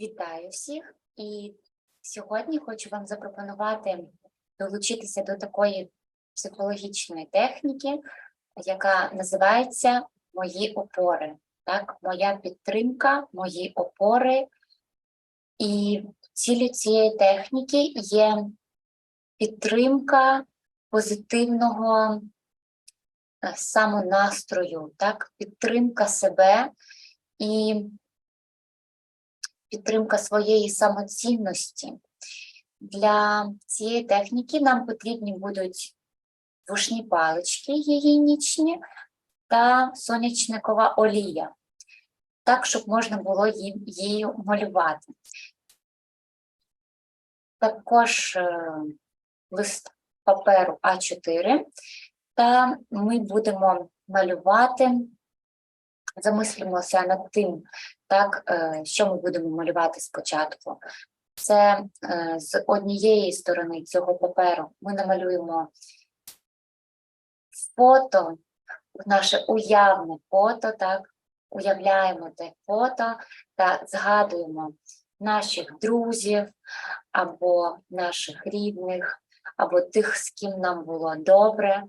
Вітаю всіх! І сьогодні хочу вам запропонувати долучитися до такої психологічної техніки, яка називається Мої опори. Так, моя підтримка, мої опори. І цілю цієї техніки є підтримка позитивного е, самонастрою, так, підтримка себе і підтримка своєї самоцінності. Для цієї техніки нам потрібні будуть вушні палички гігієнічні та сонячникова олія, так, щоб можна було її малювати. Також е, лист паперу А4, та ми будемо малювати, замислимося над тим, так, е, що ми будемо малювати спочатку. Це е, з однієї сторони цього паперу ми намалюємо фото, наше уявне фото, так, уявляємо те фото та згадуємо наших друзів або наших рідних, або тих, з ким нам було добре.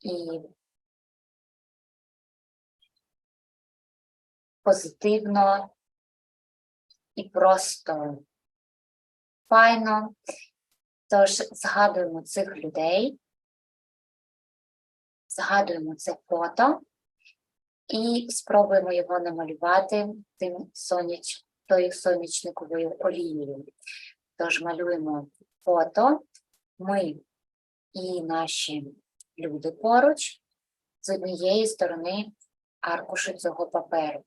І позитивно і просто файно. Тож згадуємо цих людей, згадуємо це фото і спробуємо його намалювати тим соняч, тою сонячниковою олією. Тож малюємо фото, ми і наші люди поруч з однієї сторони аркушу цього паперу.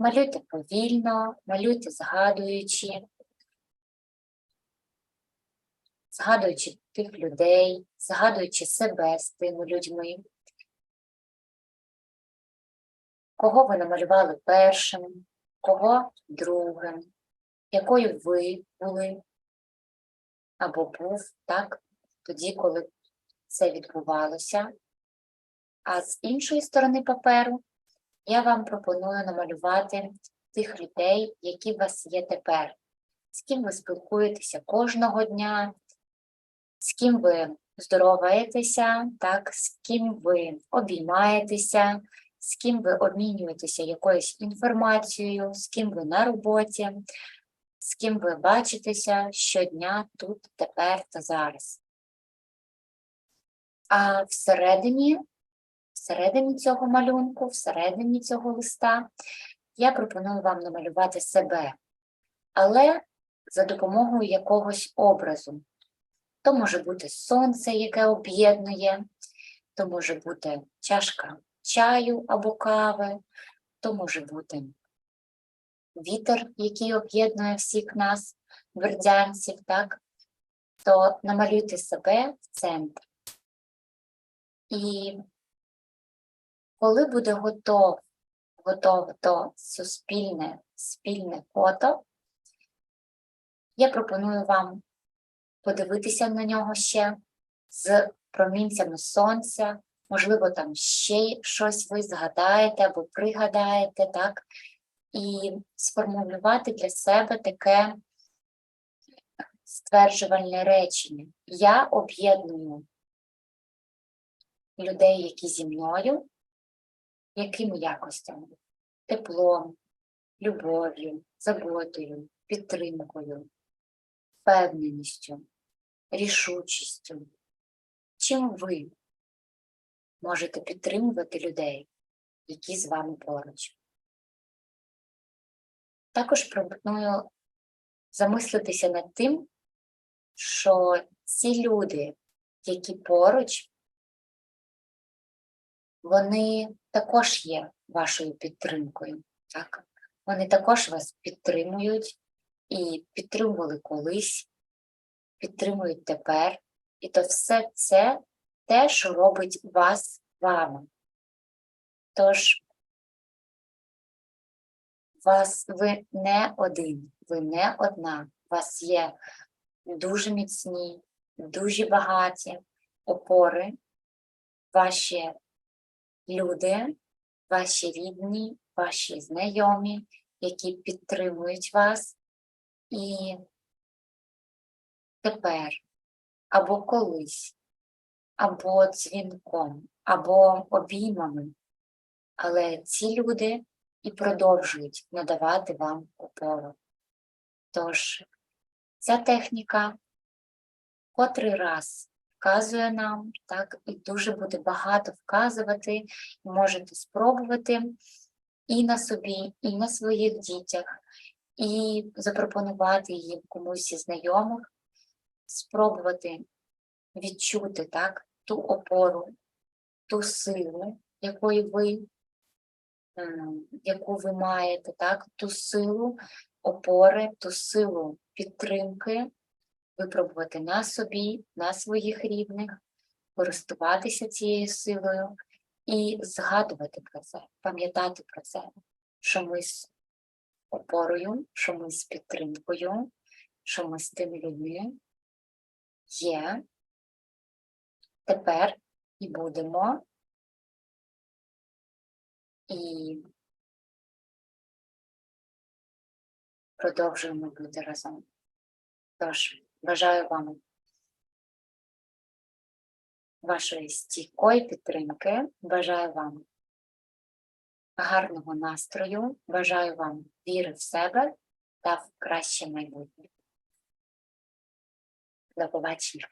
Малюйте повільно, малюйте згадуючи, згадуючи тих людей, згадуючи себе з тими людьми. Кого ви намалювали першим, кого другим, якою ви були або був, так, тоді, коли це відбувалося. А з іншої сторони паперу я вам пропоную намалювати тих людей, які у вас є тепер, з ким ви спілкуєтеся кожного дня, з ким ви здороваєтеся, так, з ким ви обіймаєтеся, з ким ви обмінюєтеся якоюсь інформацією, з ким ви на роботі, з ким ви бачитеся щодня, тут, тепер та зараз. А всередині всередині цього малюнку, всередині цього листа, я пропоную вам намалювати себе, але за допомогою якогось образу. То може бути сонце, яке об'єднує, то може бути чашка чаю або кави, то може бути вітер, який об'єднує всіх нас, вердянців, так? То намалюйте себе в центр. І коли буде готов, готове то суспільне спільне фото, я пропоную вам подивитися на нього ще з промінцями сонця, можливо, там ще щось ви згадаєте або пригадаєте, так? І сформулювати для себе таке стверджувальне речення. Я об'єдную людей, які зі мною, якими якостями? Теплом, любов'ю, заботою, підтримкою, впевненістю, рішучістю. Чим ви можете підтримувати людей, які з вами поруч? Також пропоную замислитися над тим, що ці люди, які поруч, вони також є вашою підтримкою. Так? Вони також вас підтримують і підтримували колись, підтримують тепер. І то все це те, що робить вас вами. Тож, вас ви не один, ви не одна. У вас є дуже міцні, дуже багаті опори, ваші люди, ваші рідні, ваші знайомі, які підтримують вас, і тепер, або колись, або дзвінком, або обіймами. Але ці люди і продовжують надавати вам опору. Тож ця техніка котрий раз вказує нам, так, і дуже буде багато вказувати, можете спробувати і на собі, і на своїх дітях, і запропонувати їм комусь із знайомих, спробувати відчути так, ту опору, ту силу, якої ви, ем, яку ви маєте, так, ту силу опори, ту силу підтримки, випробувати на собі, на своїх рідних, користуватися цією силою і згадувати про це, пам'ятати про це, що ми з опорою, що ми з підтримкою, що ми з тими людьми є тепер і будемо. І продовжуємо бути разом. Тож, бажаю вам вашої стійкої підтримки, бажаю вам гарного настрою, бажаю вам віри в себе та в краще майбутнє. До побачення.